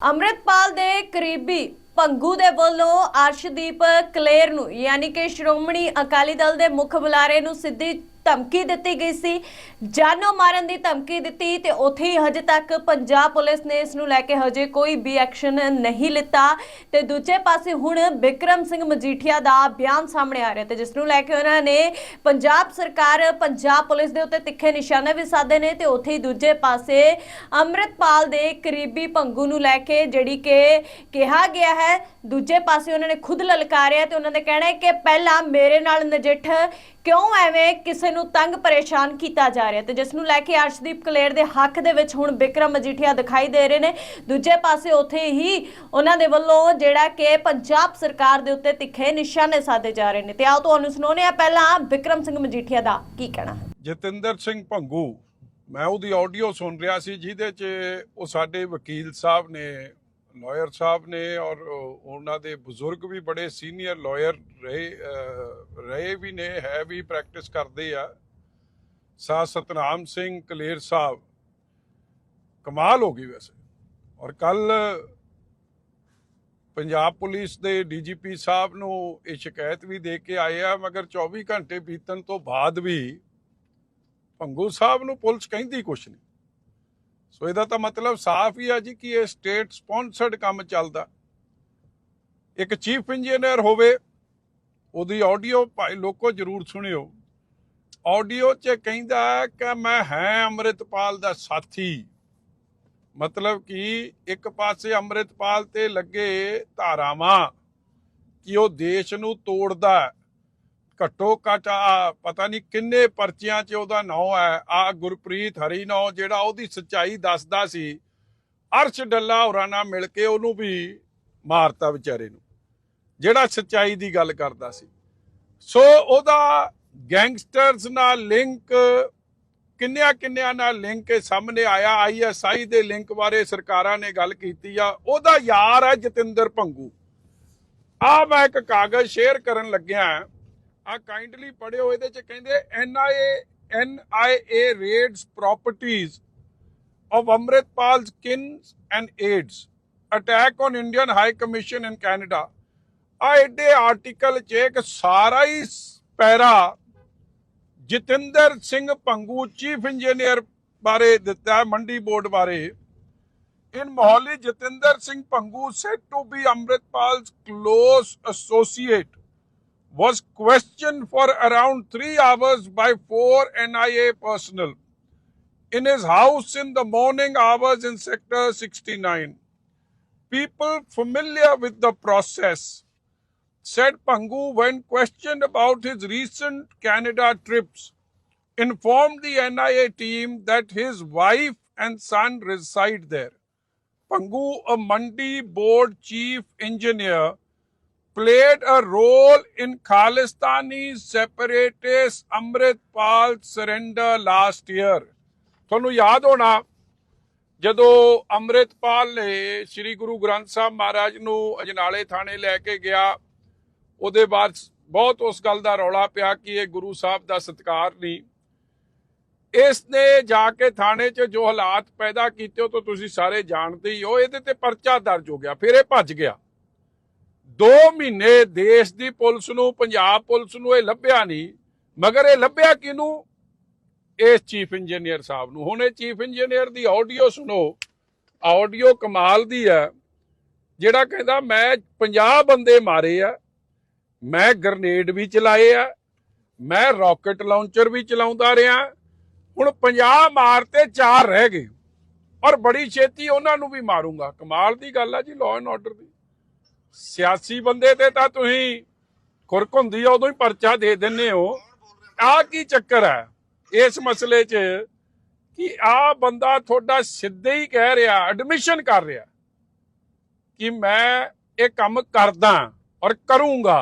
ਅੰਮ੍ਰਿਤਪਾਲ ਦੇ ਕਰੀਬੀ ਪੰਗੂ ਦੇ ਵੱਲੋਂ ਅਰਸ਼ਦੀਪ ਕਲੇਰ ਨੂੰ, ਯਾਨੀ ਕਿ ਸ਼੍ਰੋਮਣੀ ਅਕਾਲੀ ਦਲ ਦੇ ਮੁੱਖ ਬੁਲਾਰੇ ਨੂੰ ਸਿੱਧੀ ਧਮਕੀ ਦਿੱਤੀ ਗਈ ਸੀ। ਜਾਨੋਂ ਮਾਰਨ ਦੀ ਧਮਕੀ ਦਿੱਤੀ ਤੇ ਉੱਥੇ ਹੀ ਹਜੇ ਤੱਕ ਪੰਜਾਬ ਪੁਲਿਸ ਨੇ ਇਸ ਨੂੰ ਲੈ ਕੇ ਹਜੇ ਕੋਈ ਵੀ ਐਕਸ਼ਨ ਨਹੀਂ ਲਿੱਤਾ। ਤੇ ਦੂਜੇ ਪਾਸੇ ਹੁਣ ਬਿਕਰਮ ਸਿੰਘ ਮਜੀਠੀਆ ਦਾ ਬਿਆਨ ਸਾਹਮਣੇ ਆ ਰਿਹਾ ਤੇ ਜਿਸ ਨੂੰ ਲੈ ਕੇ ਉਹਨਾਂ ਨੇ ਪੰਜਾਬ ਸਰਕਾਰ, ਪੰਜਾਬ ਪੁਲਿਸ ਦੇ ਉੱਤੇ ਤਿੱਖੇ ਨਿਸ਼ਾਨੇ ਵੀ ਸਾਧੇ ਨੇ ਤੇ ਉੱਥੇ ਹੀ ਦੂਜੇ ਪਾਸੇ ਅੰਮ੍ਰਿਤਪਾਲ ਦੇ ਕਰੀਬੀ ਭੰਗੂ ਨੂੰ ਲੈ ਕੇ ਜਿਹੜੀ ਕਿ ਕਿਹਾ ਗਿਆ ਹੈ। ਦੂਜੇ ਪਾਸੇ ਉਹਨਾਂ ਨੇ ਖੁਦ ਲਲਕਾਰਿਆ ਤੇ ਉਹਨਾਂ ਦਾ ਕਹਿਣਾ ਹੈ ਕਿ ਪਹਿਲਾਂ ਮੇਰੇ ਨਾਲ ਨਜਿੱਠ ਕਿਉਂ ਐਵੇਂ ਕਿਸੇ ਨੂੰ ਤੰਗ ਪਰੇਸ਼ਾਨ ਕੀਤਾ ਜਾ ਰਿਹਾ? ਤੇ ਜਿਸ ਨੂੰ ਲੈ ਕੇ ਅਰਸ਼ਦੀਪ ਕਲੇਰ ਦੇ ਹੱਕ ਦੇ ਵਿੱਚ ਹੁਣ ਵਿਕਰਮ ਮਜੀਠੀਆ ਦਿਖਾਈ ਦੇ ਰਹੇ ਨੇ। ਦੂਜੇ ਪਾਸੇ ਉੱਥੇ ਹੀ ਉਹਨਾਂ ਦੇ ਵੱਲੋਂ ਜਿਹੜਾ ਕਿ ਪੰਜਾਬ ਸਰਕਾਰ ਦੇ ਉੱਤੇ ਤਿੱਖੇ ਨਿਸ਼ਾਨੇ ਸਾਧੇ ਜਾ ਰਹੇ ਨੇ। ਤੇ ਆਓ ਤੁਹਾਨੂੰ ਸੁਣਾਉਂਦੇ ਆ ਪਹਿਲਾਂ ਬਿਕਰਮ ਸਿੰਘ ਮਜੀਠੀਆ ਦਾ ਕੀ ਕਹਿਣਾ? ਹੈ ਜਤਿੰਦਰ ਸਿੰਘ ਭੰਗੂ, ਮੈਂ ਉਹਦੀ ਆਡੀਓ ਸੁਣ ਰਿਹਾ ਸੀ, ਜਿਹਦੇ 'ਚ ਉਹ ਸਾਡੇ ਵਕੀਲ ਸਾਹਿਬ ਨੇ ਲਾਇਰ ਸਾਹਿਬ ਨੇ ਔਰ ਉਹਨਾਂ ਦੇ ਬਜ਼ੁਰਗ ਵੀ ਬੜੇ ਸੀਨੀਅਰ ਲਾਇਰ ਰਹੇ ਰਹੇ ਵੀ ਨੇ ਹੈ ਵੀ ਪ੍ਰੈਕਟਿਸ ਕਰਦੇ ਆ ਸਾ ਸਤਨਾਮ ਸਿੰਘ ਕਲੇਰ ਸਾਹਿਬ ਕਮਾਲ ਹੋ ਗਈ ਵੈਸੇ ਔਰ ਕੱਲ ਪੰਜਾਬ ਪੁਲਿਸ ਦੇ ਡੀਜੀਪੀ ਸਾਹਿਬ ਨੂੰ ਇਹ ਸ਼ਿਕਾਇਤ ਵੀ ਦੇ ਕੇ ਆਏ ਆ ਮਗਰ 24 ਘੰਟੇ ਬੀਤਣ ਤੋਂ ਬਾਅਦ ਵੀ ਭੰਗੂ ਸਾਹਿਬ ਨੂੰ ਪੁਲਿਸ ਕਹਿੰਦੀ ਕੁਛ ਨਹੀਂ ਸੋ ਇਹਦਾ ਤਾਂ ਮਤਲਬ ਸਾਫ਼ ਹੀ ਆ ਜੀ ਕਿ ਇਹ ਸਟੇਟ ਸਪਾਂਸਰਡ ਕੰਮ ਚੱਲਦਾ। ਇੱਕ ਚੀਫ ਇੰਜੀਨੀਅਰ ਹੋਵੇ, ਉਹਦੀ ਆਡੀਓ ਭਾਈ ਲੋਕੋ ਜਰੂਰ ਸੁਣਿਓ। ਆਡੀਓ 'ਚ ਕਹਿੰਦਾ ਕਿ ਮੈਂ ਹੈ ਅੰਮ੍ਰਿਤਪਾਲ ਦਾ ਸਾਥੀ। ਮਤਲਬ ਕਿ ਇੱਕ ਪਾਸੇ ਅੰਮ੍ਰਿਤਪਾਲ ਤੇ ਲੱਗੇ ਧਾਰਾਵਾਂ ਕਿ ਉਹ ਦੇਸ਼ ਨੂੰ ਤੋੜਦਾ ਘੱਟੋ ਘੱਟ ਆ, ਪਤਾ ਨਹੀਂ ਕਿੰਨੇ ਪਰਚਿਆਂ 'ਚ ਉਹਦਾ ਨਾਂ ਹੈ। ਆ ਗੁਰਪ੍ਰੀਤ ਹਰੀ ਨਾਂ, ਜਿਹੜਾ ਉਹਦੀ ਸੱਚਾਈ ਦੱਸਦਾ ਸੀ। ਅਰਸ਼ ਡੱਲਾ ਹੋਰਾਂ ਨਾਲ ਮਿਲ ਕੇ ਉਹਨੂੰ ਵੀ ਮਾਰਤਾ ਵਿਚਾਰੇ ਨੂੰ। ਜਿਹੜਾ ਸੱਚਾਈ ਦੀ ਗੱਲ ਕਰਦਾ ਸੀ। ਸੋ ਉਹਦਾ ਗੈਂਗਸਟਰਸ ਨਾਲ ਲਿੰਕ ਕਿੰਨਿਆਂ ਕਿੰਨਿਆਂ ਨਾਲ ਲਿੰਕ ਇਹ ਸਾਹਮਣੇ ਆਇਆ। ਆਈਐਸਆਈ ਦੇ ਲਿੰਕ ਬਾਰੇ ਸਰਕਾਰਾਂ ਨੇ ਗੱਲ ਕੀਤੀ ਆ। ਉਹਦਾ ਯਾਰ ਹੈ ਜਤਿੰਦਰ ਭੰਗੂ। ਆ ਮੈਂ ਇੱਕ ਕਾਗਜ਼ ਸ਼ੇਅਰ ਕਰਨ ਲੱਗਿਆ ਆ ਕਾਈਂਡਲੀ ਪੜਿਓ ਇਹਦੇ ਚ ਕਹਿੰਦੇ NIA NIA raids properties of Amritpal's kin and aides. Attack on Indian High Commission in Canada. ਆ ਐਡੇ ਆਰਟੀਕਲ 'ਚ ਇੱਕ ਸਾਰਾ ਹੀ para Jatinder Singh Pangu chief engineer ਬਾਰੇ ਦਿੱਤਾ ਮੰਡੀ ਬੋਰਡ ਬਾਰੇ in Mohali Jatinder Singh Pangu said to be Amritpal's close associate was questioned for around 3 hours by four NIA personnel in his house in the morning hours in sector 69 people familiar with the process said Pangu, when questioned about his recent Canada trips, informed the NIA team that his wife and son reside there. Pangu, a Mandi board chief engineer, played a role in Khalistani separatist Amritpal surrender last year. ਤੁਹਾਨੂੰ ਯਾਦ ਹੋਣਾ, ਜਦੋਂ ਅੰਮ੍ਰਿਤਪਾਲ ਨੇ ਸ੍ਰੀ ਗੁਰੂ ਗ੍ਰੰਥ ਸਾਹਿਬ ਮਹਾਰਾਜ ਨੂੰ ਅਜਨਾਲੇ ਥਾਣੇ ਲੈ ਕੇ ਗਿਆ, ਉਹਦੇ ਬਾਅਦ ਬਹੁਤ ਉਸ ਗੱਲ ਦਾ ਰੌਲਾ ਪਿਆ ਕਿ ਇਹ ਗੁਰੂ ਸਾਹਿਬ ਦਾ ਸਤਿਕਾਰ ਨਹੀਂ ਇਸ ਨੇ ਜਾ ਕੇ ਥਾਣੇ 'ਚ ਜੋ ਹਾਲਾਤ ਪੈਦਾ ਕੀਤੇ ਉਹ ਤਾਂ ਤੁਸੀਂ ਸਾਰੇ ਜਾਣਦੇ ਹੀ ਹੋ, ਇਹਦੇ ਤੇ ਪਰਚਾ ਦਰਜ ਹੋ ਗਿਆ, ਫਿਰ ਇਹ ਭੱਜ ਗਿਆ 2 ਮਹੀਨੇ ਦੇਸ਼ ਦੀ ਪੁਲਿਸ ਨੂੰ, ਪੰਜਾਬ ਪੁਲਿਸ ਨੂੰ ਇਹ ਲੱਭਿਆ ਨਹੀਂ, ਮਗਰ ਇਹ ਲੱਭਿਆ ਕਿਹਨੂੰ? ਇਸ ਚੀਫ ਇੰਜੀਨੀਅਰ ਸਾਹਿਬ ਨੂੰ। ਹੁਣ ਇਹ ਚੀਫ ਇੰਜੀਨੀਅਰ ਦੀ ਆਡੀਓ ਸੁਣੋ। ਆਡੀਓ ਕਮਾਲ ਦੀ ਹੈ, ਜਿਹੜਾ ਕਹਿੰਦਾ, ਮੈਂ 50 ਬੰਦੇ ਮਾਰੇ ਆ, ਮੈਂ ਗ੍ਰਨੇਡ ਵੀ ਚਲਾਏ ਆ, ਮੈਂ ਰਾਕਟ ਲਾਂਚਰ ਵੀ ਚਲਾਉਂਦਾ ਰਿਹਾ, ਹੁਣ 50 ਮਾਰ ਤੇ 4 ਰਹਿ ਗਏ ਔਰ ਬੜੀ ਛੇਤੀ ਉਹਨਾਂ ਨੂੰ ਵੀ ਮਾਰੂੰਗਾ। ਕਮਾਲ ਦੀ ਗੱਲ ਆ ਜੀ ਲਾਅ ਐਂਡ ਆਰਡਰ ਦੀ। ਸਿਆਸੀ ਬੰਦੇ ਤੇ ਤਾਂ ਤੁਸੀਂ ਖੁਰਕ ਹੁੰਦੀ ਆ, ਉਦੋਂ ਹੀ ਪਰਚਾ ਦੇ ਦਿੰਨੇ ਹੋ। ਆ ਕੀ ਚੱਕਰ ਹੈ? ਇਸ ਮਸਲੇ 'ਚ ਕਿ ਆ ਬੰਦਾ ਤੁਹਾਡਾ ਸਿੱਧੇ ਹੀ ਕਹਿ ਰਿਹਾ ਐਡਮਿਸ਼ਨ ਕਰ ਰਿਹਾ ਕਿ ਮੈਂ ਇਹ ਕੰਮ ਕਰਦਾ ਔਰ ਕਰੂੰਗਾ।